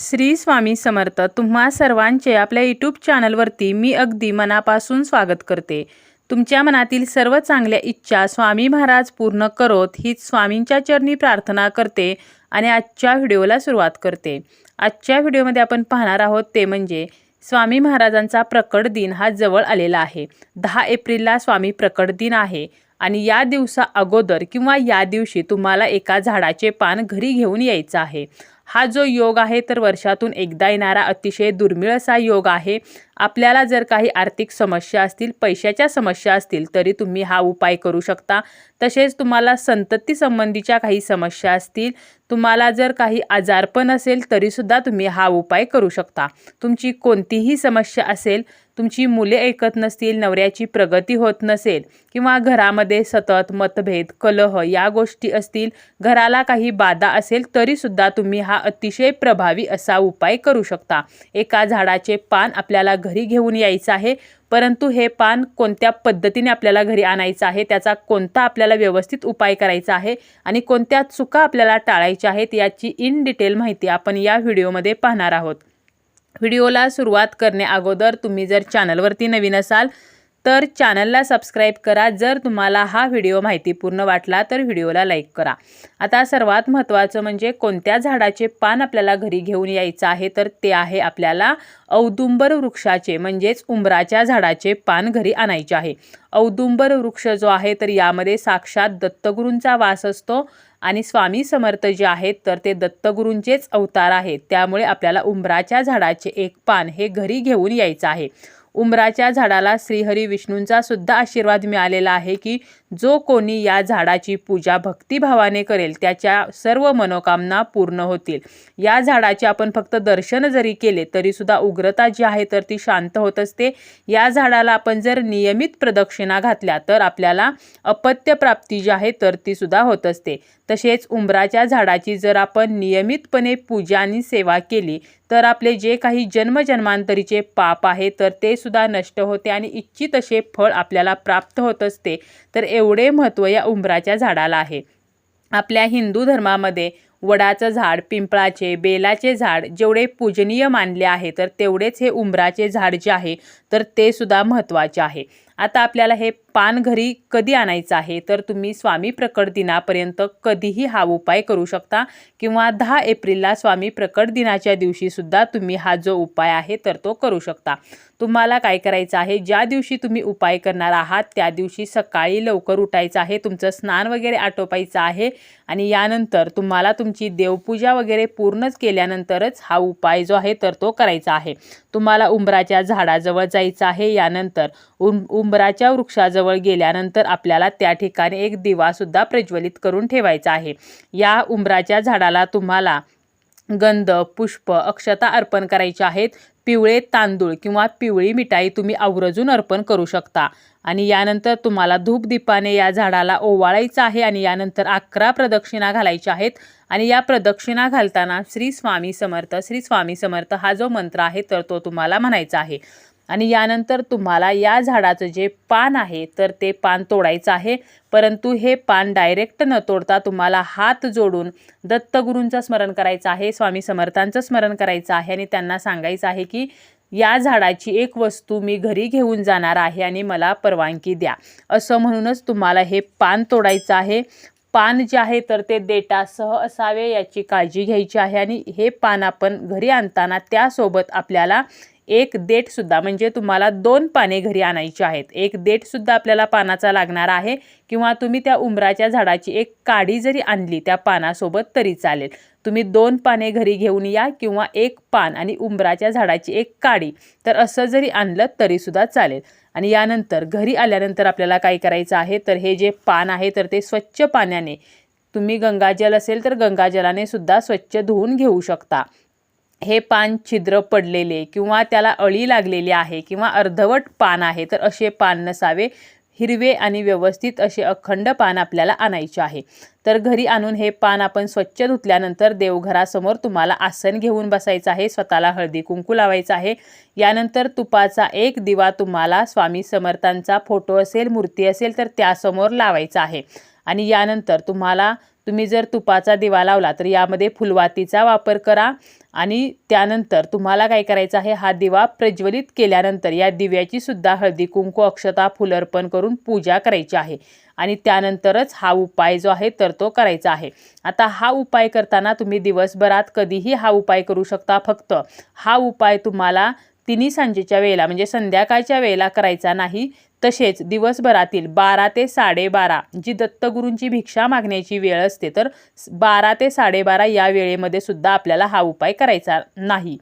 श्री स्वामी समर्थ तुम्हा सर्वांचे आपल्या यूट्यूब चॅनलवरती मी अगदी मनापासून स्वागत करते. तुमच्या मनातील सर्व चांगल्या इच्छा स्वामी महाराज पूर्ण करोत हीच स्वामींच्या चरणी प्रार्थना करते आणि आजच्या व्हिडिओला सुरुवात करते. आजच्या व्हिडिओमध्ये आपण पाहणार आहोत ते म्हणजे स्वामी महाराजांचा प्रकट दिन हा जवळ आलेला आहे. दहा एप्रिलला स्वामी प्रकट दिन आहे आणि या दिवसा अगोदर किंवा या दिवशी तुम्हाला एका झाडाचे पान घरी घेऊन यायचं आहे. हा जो योग आहे तर वर्षातून एकदा येणारा अतिशय दुर्मिळ असा योग आहे. आपल्याला जर काही आर्थिक समस्या असतील पैशाच्या समस्या असतील तरी तुम्ही हा उपाय करू शकता. तसेच तुम्हाला संततीसंबंधीच्या काही समस्या असतील तुम्हाला जर काही आजारपण असेल तरीसुद्धा तुम्ही हा उपाय करू शकता. तुमची कोणतीही समस्या असेल तुमची मुले ऐकत नसतील नवऱ्याची प्रगती होत नसेल किंवा घरामध्ये सतत मतभेद कलह या गोष्टी असतील घराला काही बाधा असेल तरीसुद्धा तुम्ही हा अतिशय प्रभावी असा उपाय करू शकता. एका झाडाचे पान आपल्याला घरी घेऊन यायचं आहे परंतु हे पान कोणत्या पद्धतीने आपल्याला घरी आणायचं आहे त्याचा कोणता आपल्याला व्यवस्थित उपाय करायचा आहे आणि कोणत्या चुका आपल्याला टाळायच्या आहेत याची इन डिटेल माहिती आपण या व्हिडिओमध्ये पाहणार आहोत. व्हिडिओला सुरुवात करणे अगोदर तुम्ही जर चॅनलवरती नवीन असाल तर चॅनलला सबस्क्राईब करा. जर तुम्हाला हा व्हिडिओ माहितीपूर्ण वाटला तर व्हिडिओला लाईक करा. आता सर्वात महत्त्वाचं म्हणजे कोणत्या झाडाचे पान आपल्याला घरी घेऊन यायचं आहे तर ते आहे आपल्याला औदुंबर वृक्षाचे म्हणजेच उंबराच्या झाडाचे पान घरी आणायचे आहे. औदुंबर वृक्ष जो आहे तर यामध्ये साक्षात दत्तगुरूंचा वास असतो आणि स्वामी समर्थ जे आहेत तर ते दत्तगुरूंचेच अवतार आहेत. त्यामुळे आपल्याला उंबराच्या झाडाचे एक पान हे घरी घेऊन यायचं आहे. उंबराच्या झाडाला श्रीहरी विष्णूंचा सुद्धा आशीर्वाद मिळालेला आहे की जो कोणी या झाडाची पूजा भक्तिभावाने करेल त्याच्या सर्व मनोकामना पूर्ण होतील. या झाडाचे आपण फक्त दर्शन जरी केले तरीसुद्धा उग्रता जी आहे तर ती शांत होत असते. या झाडाला आपण जर नियमित प्रदक्षिणा घातल्या तर आपल्याला अपत्यप्राप्ती जी आहे तर तीसुद्धा होत असते. तसेच उंबराच्या झाडाची जर आपण नियमितपणे पूजा आणि सेवा केली तर आपले जे काही जन्मजन्मांतरीचे पाप आहे तर ते सुद्धा नष्ट होते आणि इच्छित असे फळ आपल्याला प्राप्त होत असते. तर एवढे महत्त्व या उंबराच्या झाडाला आहे. आपल्या हिंदू धर्मामध्ये वडाचं झाड पिंपळाचे बेलाचे झाड जेवढे पूजनीय मानले आहे तर तेवढेच हे उंबराचे झाड जे आहे तर ते सुद्धा महत्त्वाचे आहे. आता आपल्याला हे पान घरी कधी आणायचं आहे? तर तुम्ही स्वामी प्रकट दिनापर्यंत कधीही हा उपाय करू शकता. किंवा दहा एप्रिलला स्वामी प्रकट दिनाच्या दिवशीसुद्धा तुम्ही हा जो उपाय आहे तर तो करू शकता. तुम्हाला काय करायचं आहे? ज्या दिवशी तुम्ही उपाय करणार आहात त्या दिवशी सकाळी लवकर उठायचं आहे तुमचं स्नान वगैरे आटोपायचं आहे आणि यानंतर तुम्हाला तुमची देवपूजा वगैरे पूर्णच केल्यानंतरच हा उपाय जो आहे तर तो करायचा आहे. तुम्हाला उंबराच्या झाडाजवळ जायचं आहे यानंतर उं उंबराच्या वृक्षाजवळ गेल्यानंतर आपल्याला त्या ठिकाणी एक दिवासुद्धा प्रज्वलित करून ठेवायचा आहे. या उंबराच्या झाडाला तुम्हाला गंध पुष्प अक्षता अर्पण करायचे आहेत. पिवळे तांदूळ किंवा पिवळी मिठाई तुम्ही आवर्जून अर्पण करू शकता. आणि यानंतर तुम्हाला धूपदीपाने या झाडाला ओवाळायचं आहे आणि यानंतर अकरा प्रदक्षिणा घालायच्या आहेत. आणि या प्रदक्षिणा घालताना श्री स्वामी समर्थ श्री स्वामी समर्थ हा जो मंत्र आहे तर तो तुम्हाला म्हणायचा आहे. आणि यानंतर तुम्हाला या झाडाचं जे पान आहे तर ते पान तोडायचं आहे. परंतु हे पान डायरेक्ट न तोडता तुम्हाला हात जोडून दत्तगुरूंचं स्मरण करायचं आहे स्वामी समर्थांचं स्मरण करायचं आहे आणि त्यांना सांगायचं आहे की या झाडाची एक वस्तू मी घरी घेऊन जाणार आहे आणि मला परवानगी द्या. असं म्हणूनच तुम्हाला हे पान तोडायचं आहे. पान जे आहे तर ते देटासह असावे याची काळजी घ्यायची आहे आणि हे पान आपण घरी आणताना त्यासोबत आपल्याला एक देठसुद्धा म्हणजे तुम्हाला दोन पाने घरी आणायची आहेत. एक देठसुद्धा आपल्याला पानाचा लागणार आहे किंवा तुम्ही त्या उंबराच्या झाडाची एक काडी जरी आणली त्या पानासोबत तरी चालेल. तुम्ही दोन पाने घरी घेऊन या किंवा एक पान आणि उंबराच्या झाडाची एक काडी. तर असं जरी आणलं तरीसुद्धा चालेल. आणि यानंतर घरी आल्यानंतर आपल्याला काय करायचं आहे? तर हे जे पान आहे तर ते स्वच्छ पाण्याने तुम्ही गंगाजल असेल तर गंगाजलाने सुद्धा स्वच्छ धुवून घेऊ शकता. हे पान छिद्र पडलेले किंवा त्याला अळी लागलेली आहे किंवा अर्धवट पान आहे तर असे पान नसावे. हिरवे आणि व्यवस्थित असे अखंड पान आपल्याला आणायचे आहे. तर घरी आणून हे पान आपण स्वच्छ धुतल्यानंतर देवघरासमोर तुम्हाला आसन घेऊन बसायचं आहे स्वतःला हळदी कुंकू लावायचं आहे. यानंतर तुपाचा एक दिवा तुम्हाला स्वामी समर्थांचा फोटो असेल मूर्ती असेल तर त्यासमोर लावायचा आहे. आणि यानंतर तुम्हाला तुम्ही जर तुपाचा दिवा लावला तर यामध्ये फुलवातीचा वापर करा आणि त्यानंतर तुम्हाला काय करायचं आहे हा दिवा प्रज्वलित केल्यानंतर या दिव्याची सुद्धा हळदी कुंकू अक्षता फुलर्पण करून पूजा करायची आहे. आणि त्यानंतरच हा उपाय जो आहे तर तो करायचा आहे. आता हा उपाय करताना तुम्ही दिवसभरात कधीही हा उपाय करू शकता. फक्त हा उपाय तुम्हाला तिन्ही सांजेच्या वेळेला म्हणजे संध्याकाळच्या वेळेला करायचा नाही. तसेच दिवसभरातील बारा ते साडेबारा जी दत्तगुरूंची भिक्षा मागण्याची वेळ असते तर बारा ते साडेबारा या वेळेमध्ये सुद्धा आपल्याला हा उपाय करायचा नाही.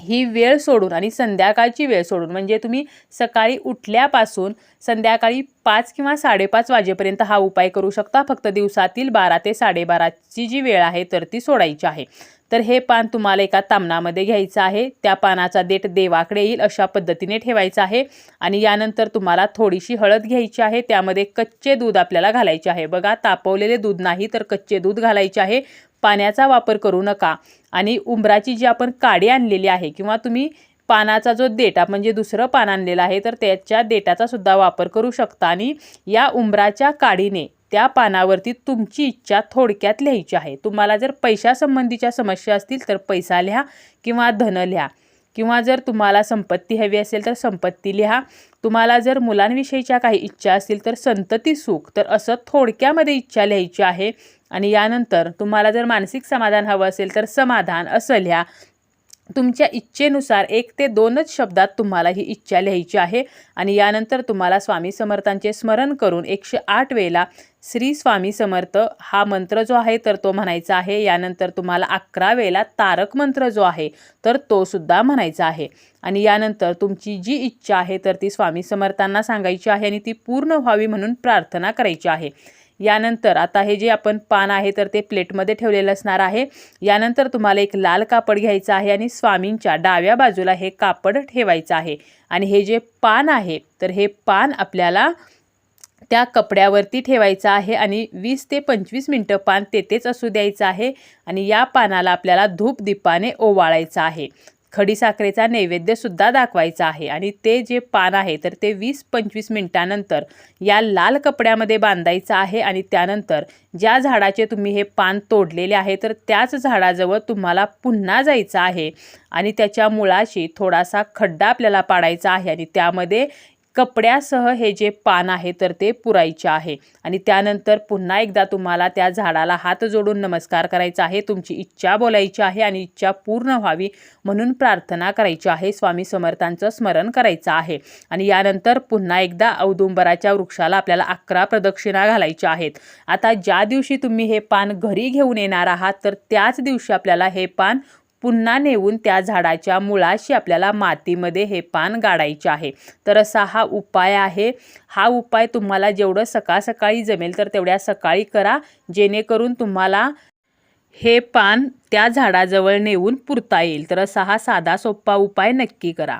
ही वेळ सोडून आणि संध्याकाळची वेळ सोडून म्हणजे तुम्ही सकाळी उठल्यापासून संध्याकाळी पाच किंवा साडेपाच वाजेपर्यंत हा उपाय करू शकता. फक्त दिवसातील बारा ते साडेबाराची जी वेळ आहे तर ती सोडायची आहे. तर हे पान तुम्हाला एका तामणामध्ये घ्यायचं आहे. त्या पानाचा देठ देवाकडे येईल अशा पद्धतीने ठेवायचा आहे. आणि यानंतर तुम्हाला थोडीशी हळद घ्यायची आहे. त्यामध्ये कच्चे दूध आपल्याला घालायचे आहे. बघा तापवलेले दूध नाही तर कच्चे दूध घालायचे आहे. पाण्याचा वापर करू नका. आणि उंबराची जी आपण काडी आणलेली आहे किंवा तुम्ही पानाचा जो देटा म्हणजे दुसरं पान आणलेलं आहे तर त्याच्या देटाचा सुद्धा वापर करू शकता. आणि या उंबराच्या काडीने त्या पानावरती तुमची इच्छा थोडक्यात लिहायची आहे. तुम्हाला जर पैशासंबंधीच्या समस्या असतील तर पैसा लिहा किंवा धन लिहा. किंवा जर तुम्हाला संपत्ती हवी असेल तर संपत्ती लिहा. तुम्हाला जर मुलांविषयीच्या काही इच्छा असतील तर संतती सुख. तर असं थोडक्यामध्ये इच्छा लिहायची आहे. आणि यानंतर तुम्हाला जर मानसिक समाधान हवं असेल तर समाधान असं लिहा. तुमच्या इच्छेनुसार एक ते दोनच शब्दात तुम्हाला ही इच्छा लिहायची आहे. आणि यानंतर तुम्हाला स्वामी समर्थांचे स्मरण करून एकशे आठ वेळेला श्री स्वामी समर्थ हा मंत्र जो आहे तर तो म्हणायचा आहे. यानंतर तुम्हाला अकरा वेळेला तारक मंत्र जो आहे तर तो सुद्धा म्हणायचा आहे. आणि यानंतर तुमची जी इच्छा आहे तर ती स्वामी समर्थांना सांगायची आहे आणि ती पूर्ण व्हावी म्हणून प्रार्थना करायची आहे. यानंतर आता हे जे आपण पान आहे तर ते प्लेटमध्ये ठेवलेलं असणार आहे. यानंतर तुम्हाला एक लाल कापड घ्यायचं आहे आणि स्वामींच्या डाव्या बाजूला हे कापड ठेवायचं आहे. आणि हे जे पान आहे तर हे पान आपल्याला त्या कपड्यावरती ठेवायचं आहे आणि वीस ते पंचवीस मिनटं पान तेथेच असू द्यायचं आहे आणि या पानाला आपल्याला धूप दीपाने ओवाळायचं आहे. खडीसाखरेचा नैवेद्यसुद्धा दाखवायचा आहे. आणि ते जे पान आहे तर ते वीस पंचवीस मिनटानंतर या लाल कपड्यामध्ये बांधायचं आहे. आणि त्यानंतर ज्या झाडाचे तुम्ही हे पान तोडलेले आहे तर त्याच झाडाजवळ तुम्हाला पुन्हा जायचं आहे. आणि त्याच्या मुळाशी थोडासा खड्डा आपल्याला पाडायचा आहे. आणि त्यामध्ये कपड्यासह हे जे पान आहे तर ते पुरायचे आहे. आणि त्यानंतर पुन्हा एकदा तुम्हाला त्या झाडाला हात जोडून नमस्कार करायचा आहे. तुमची इच्छा बोलायची आहे आणि इच्छा पूर्ण व्हावी म्हणून प्रार्थना करायची आहे. स्वामी समर्थांचं स्मरण करायचं आहे. आणि यानंतर पुन्हा एकदा औदुंबराच्या वृक्षाला आपल्याला अकरा प्रदक्षिणा घालायच्या आहेत. आता ज्या दिवशी तुम्ही हे पान घरी घेऊन येणार आहात तर त्याच दिवशी आपल्याला हे पान पुन्हा नेऊन त्या झाडाच्या मुळाशी आपल्याला मातीमध्ये हे पान गाडायचे आहे. तर असा हा उपाय आहे. हा उपाय तुम्हाला जेवढं सकाळ सकाळी जमेल तर तेवढ्या सकाळी करा. जेणेकरून तुम्हाला हे पान त्या झाडाजवळ नेऊन पुरता येईल. तर असा हा साधा सोपा उपाय नक्की करा.